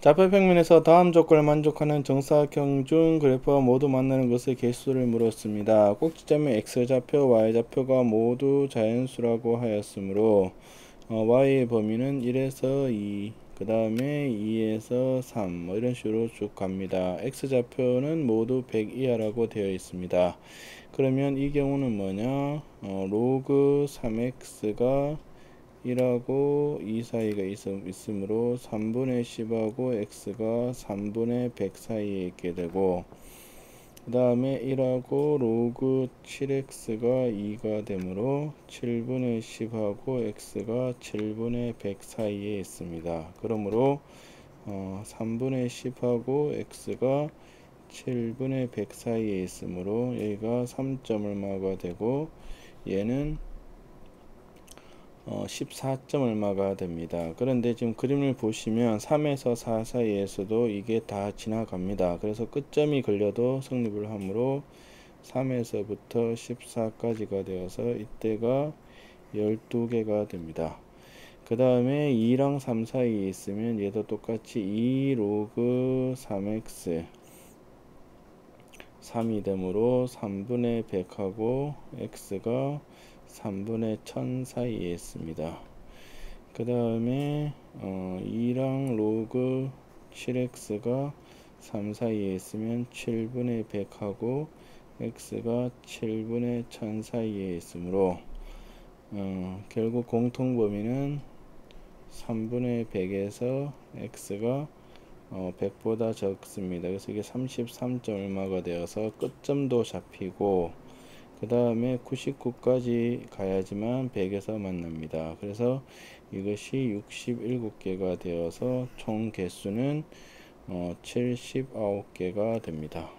좌표 평면에서 다음 조건을 만족하는 정사각형 중 그래프가 모두 만나는 것의 개수를 물었습니다. 꼭지점의 x좌표, y좌표가 모두 자연수라고 하였으므로 어, y의 범위는 1에서 2, 그 다음에 2에서 3, 뭐 이런 식으로 쭉 갑니다. x좌표는 모두 100 이하라고 되어 있습니다. 그러면 이 경우는 뭐냐? 어, 로그 3x가 1하고 2 사이가 있, 으므로 3분의 10하고 x가 3분의 100 사이에 있게 되고 그 다음에 1하고 로그 7x가 2가 되므로 7분의 10하고 x가 7분의 100 사이에 있습니다. 그러므로 어, 3분의 10하고 x가 7분의 100 사이에 있으므로 여기가 3점 얼마가 되고 얘는 어, 14점 얼마가 됩니다. 그런데 지금 그림을 보시면 3에서 4 사이에서도 이게 다 지나갑니다. 그래서 끝점이 걸려도 성립을 하므로 3에서부터 14까지가 되어서 이때가 12개가 됩니다. 그 다음에 2랑 3 사이에 있으면 얘도 똑같이 2 로그 3x 3이 되므로 3분의 100하고 x가 3분의 1000 사이에 있습니다. 그 다음에 어, 2랑 로그 7x가 3 사이에 있으면 7분의 100하고 x가 7분의 1000 사이에 있으므로 어, 결국 공통 범위는 3분의 100에서 x가 어, 100보다 적습니다. 그래서 이게 33점 얼마가 되어서 끝점도 잡히고 그 다음에 99까지 가야지만 100에서 만납니다. 그래서 이것이 67개가 되어서 총 개수는 어, 79개가 됩니다.